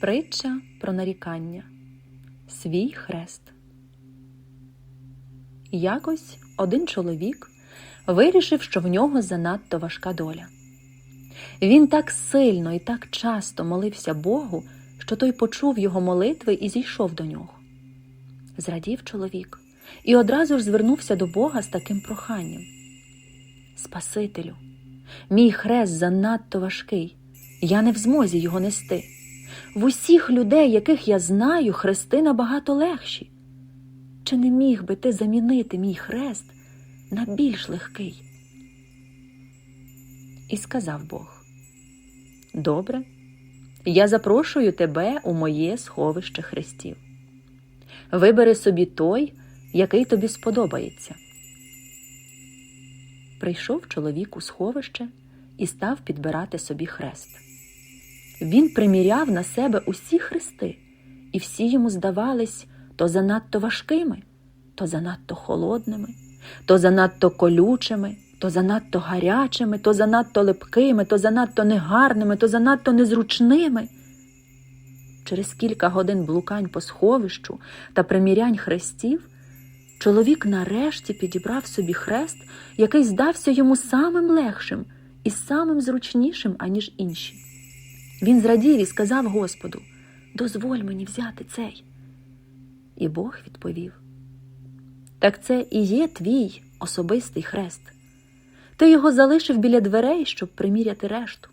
Притча про нарікання. Свій хрест. Якось один чоловік вирішив, що в нього занадто важка доля. Він так сильно і так часто молився Богу, що той почув його молитви і зійшов до нього. Зрадів чоловік і одразу ж звернувся до Бога з таким проханням: Спасителю, мій хрест занадто важкий, я не в змозі його нести. В усіх людей, яких я знаю, хрести набагато легші. Чи не міг би ти замінити мій хрест на більш легкий? І сказав Бог: Добре, я запрошую тебе у моє сховище хрестів. Вибери собі той, який тобі сподобається. Прийшов чоловік у сховище і став підбирати собі хрест. Він приміряв на себе усі хрести, і всі йому здавались то занадто важкими, то занадто холодними, то занадто колючими, то занадто гарячими, то занадто липкими, то занадто негарними, то занадто незручними. Через кілька годин блукань по сховищу та примірянь хрестів чоловік нарешті підібрав собі хрест, який здався йому самим легшим і самим зручнішим, аніж інші. Він зрадів і сказав Господу: Дозволь мені взяти цей. І Бог відповів: Так це і є твій особистий хрест. Ти його залишив біля дверей, щоб приміряти решту.